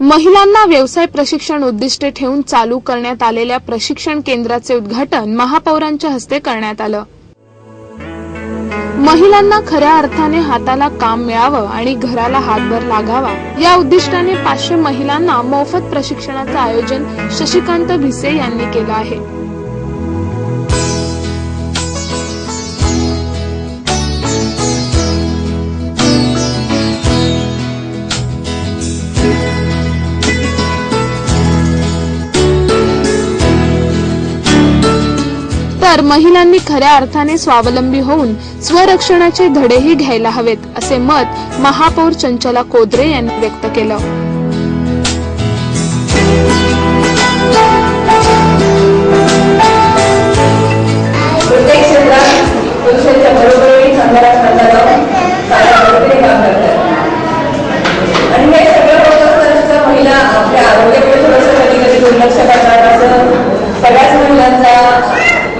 महिलांना व्यवसाय प्रशिक्षण उद्दिष्ट ठेवून चालू करण्यात आलेल्या प्रशिक्षण केंद्राचे उद्घाटन महापौरांच्या हस्ते करण्यात आलं. महिलांना खऱ्या अर्थाने हाताला काम मिळावं आणि घराला हातभार लागावा या उद्दिष्टाने पाचशे महिलांना मोफत प्रशिक्षणाचं आयोजन शशिकांत भिसे यांनी केलं आहे. तर महिलांनी खऱ्या अर्थाने स्वावलंबी होऊन स्वरक्षणाचे धडेही घ्यायला हवेत असे मत महापौर चंचला कोदरे यांनी व्यक्त केलं. प्रत्येक क्षेत्रात पुरुषांच्या बरोबरी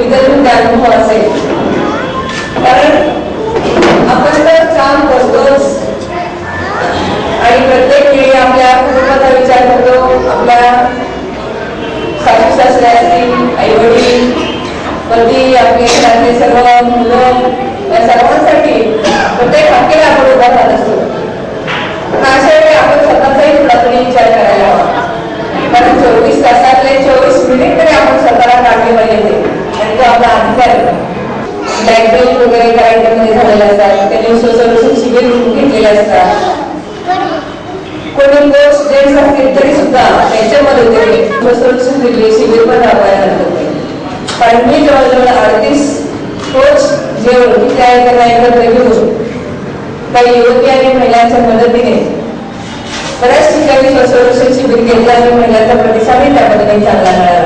विदर्भ अनुभव असेल. कारण आपण तर काम करतोच. आणि प्रत्येक वेळी आपल्या कुटुंबाचा विचार करतो आपल्या सासू सासरे असतील आई वडील पती आपले सर्व मुलं या सर्वांसाठी प्रत्येक हाकेला आपण उभा राहत असतो पण अशा वेळी आपण स्वतःचाही थोडा तरी विचार करायला हवा कारण चोवीस तासातले चोवीस मिनिट तरी आपण स्वतःला काढले पाहिजे आणि तो आपला अधिकार आहे लाइट वगैरे कार्यक्रममध्ये झालेले असतात त्यांनी सोल्युशन शिबिर घेतलेले असतात. कोणी कोर्स स्टुडंट असतील तरी सुद्धा त्याच्यामध्ये मदतीने सोल्युशन दिले शिबिर पण राबवायला लागत कारण मी जवळजवळ अडतीस कोच घेऊन त्या आहे त्यांना एकत्र घेऊन काही युवती आणि महिलांच्या मदतीने. बऱ्याच ठिकाणी सोल्युशन शिबिर घेतलं आणि महिलांचा प्रतिसादही त्याबद्दल चांगला मिळाला